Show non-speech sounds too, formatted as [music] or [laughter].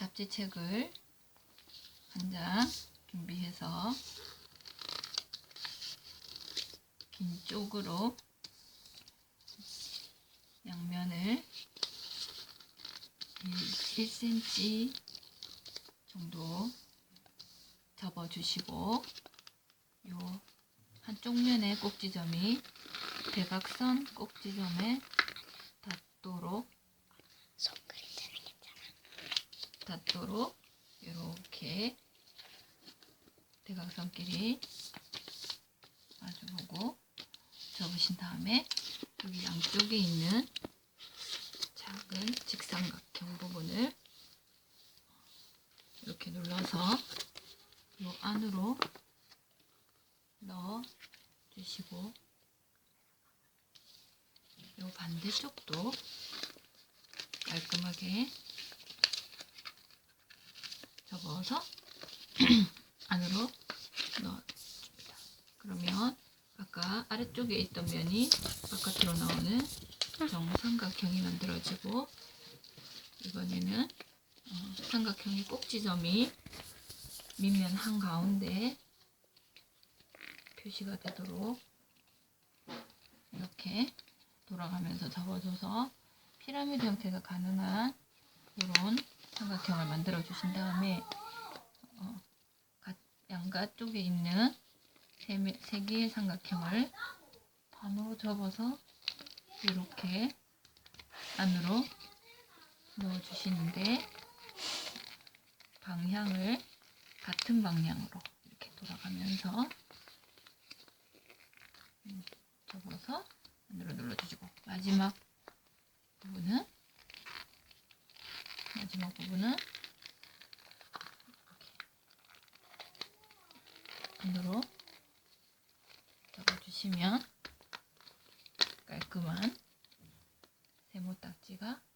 잡지책을 한 장 준비해서 긴 쪽으로 양면을 1cm 정도 접어주시고 요 한쪽 면의 꼭지점이 대각선 꼭지점에 닿도록 닿도록 이렇게 대각선끼리 마주보고 접으신 다음에 여기 양쪽에 있는 작은 직삼각형 부분을 이렇게 눌러서 이 안으로 넣어 주시고 이 반대쪽도 깔끔하게 접어서 [clears throat] 안으로 넣어줍니다. 그러면 아까 아래쪽에 있던 면이 바깥으로 나오는 정삼각형이 만들어지고 이번에는 어, 삼각형의 꼭지점이 밑면 한가운데 표시가 되도록 이렇게 돌아가면서 접어줘서 피라미드 형태가 가능한 이런 삼각형을 만들어 주신 다음에 어, 가- 양가 쪽에 있는 세, 매- 세 개의 삼각형을 반으로 접어서 이렇게 안으로 넣어 주시는데 방향을 같은 방향으로 이렇게 돌아가면서 음, 접어서 안으로 눌러주시고 마지막 부분은 마지막 부분은 안으로 접어주시면 깔끔한 세모 딱지가 완성